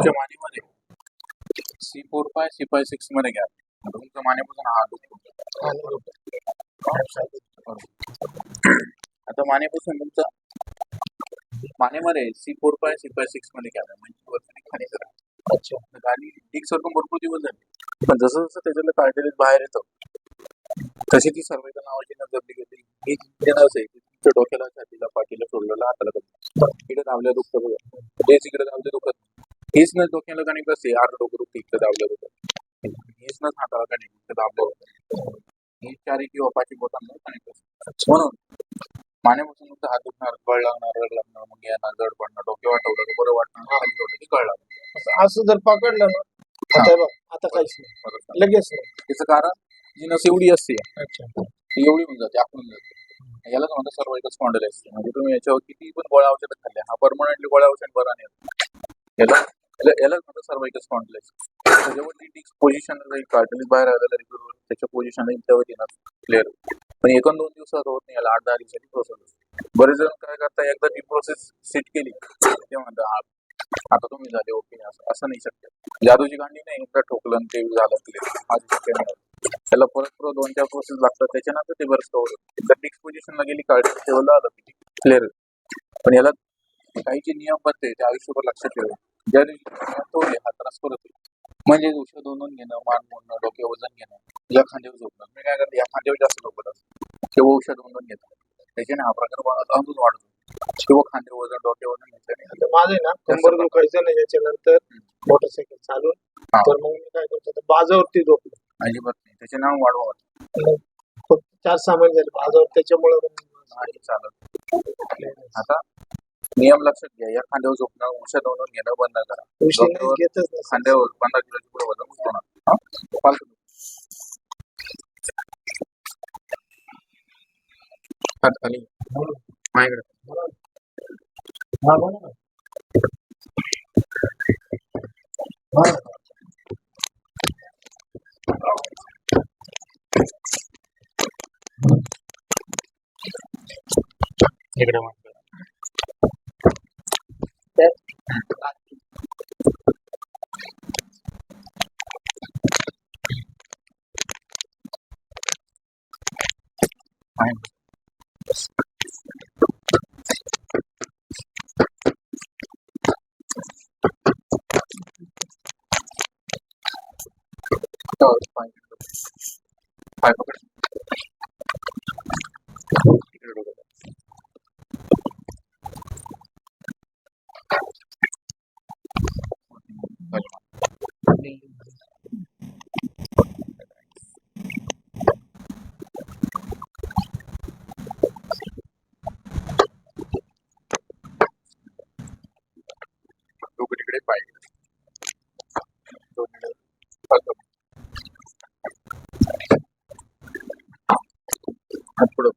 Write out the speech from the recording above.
तुमच्या मानेमध्ये. C four five C five सिक्समध्ये घ्या. तुमच्या मानेपासून हा दुखतो आता मानेपासून तुमचा मानेमध्ये C four five C five सिक्समध्ये घ्या. म्हणजे वरती खाली करा. अच्छा. आणि डिक सरकून भरपूर दिवस झाले. पण जसं जसं त्याच्यातलं कार्टेलेज बाहेर येतं तशी ती सर्वांच्या नावाची दबली गेली. ही नस आहे तुमच्या डोक्याला छातीला पाठीला सोडलेला हाताला. इकडे दाबल्या दुखतं बघा. तेच इकडे दाबले दुखत. हीच नस डोक्याला कणी बसते अर्ध डोकं दुखतं इकडे दाबल्या दुखत हीच नस हाताला कणी इकडे दाबलं होतं ही चारी किंवा पाची बोटांना कनेक्ट असते म्हणून मानेपासून तुमचा हात दुखणार गळ लागणार रड लागणार मग येणार जड पडणार डोके वाटवलं की बरं वाटणार खाली सोडलं की गळ लागणार. असं- असं जर पकडलं ना आता बघ आता काहीच नाही. लगेच नाही. त्याचं कारण जी नस एवढी असते अच्छा. ती एवढी होऊन जाते आखून जाते. यालाच म्हणतात सर्वाइकल स्पॉन्डिलायसिस. म्हणजे तुम्ही याच्यावर किती पण गोळ्या औषधं खाल्ल्या हा परमनंटली गोळ्या औषध बरा नाही. होत. याला- यालाच म्हणतात सर्वाइकल स्पॉन्डिलायसिस त्याच्यावर ती पोझिशन जाईल. कार्टलीज बाहेर आलेला रेग्युलर त्याच्या पोझिशन त्यावर येणार क्लिअर पण एक दोन दिवसात होत नाही. याला आठ दहा दिवसाची प्रोसेस बरेच जण काय करता एकदा ती प्रोसेस सेट केली ते म्हणतात आता तुम्ही झाले ओके असं असं नाही शक्य. जादूची गांडी नाही एकदा ठोकलं ते झालं क्लिअर माझं शक्य नाही. त्याला परत परत दोन चार प्रोसेस लागतात. त्याच्यानंतर ते बरं कवर होतं. एकदा पोझिशनला गेली काढली तेवढं आलं क्लिअर पण याला काही जे नियम बनते ते आयुष्यभर लक्षात ठेवा. तोडले हा त्रास. म्हणजे औषध ओनून घेणं मान मोडणं डोके वजन घेणं या खांद्यावर झोपणं. मी काय करते या खांद्यावर जास्त असतो. किंवा औषध ओनून घेतो. त्याच्याने हा प्रकार अजून वाढतो. किंवा खांद्यावर वजन डोके वजन घेतल्याने आता माझं ना कंबर दुखायचं नाही याच्यानंतर मोटरसायकल चालून. तर मग मी काय करतो बाजावरती झोपलो. अजिबात नाही. त्याचे नाव वाढवा. फक्त चार सहा महिने झाले बाजावर त्याच्यामुळे चालत. आता नियम लक्षात घ्या. या खांद्यावर झोपणं औषध ओनून घेणं बंद करा. नाही. खांद्यावर पंधरा किलोची पुढे वजन उचलणार हा? हात खाली. माझ्याकडे हा. हा. इकडे मान करा. आहे. हो, पाय पकड. पाय पकड. इकडे डोकं टाक. खाली. डोकं तिकडे पाय इकडे. दोन मिनिटं. हात पकड. हात पुढं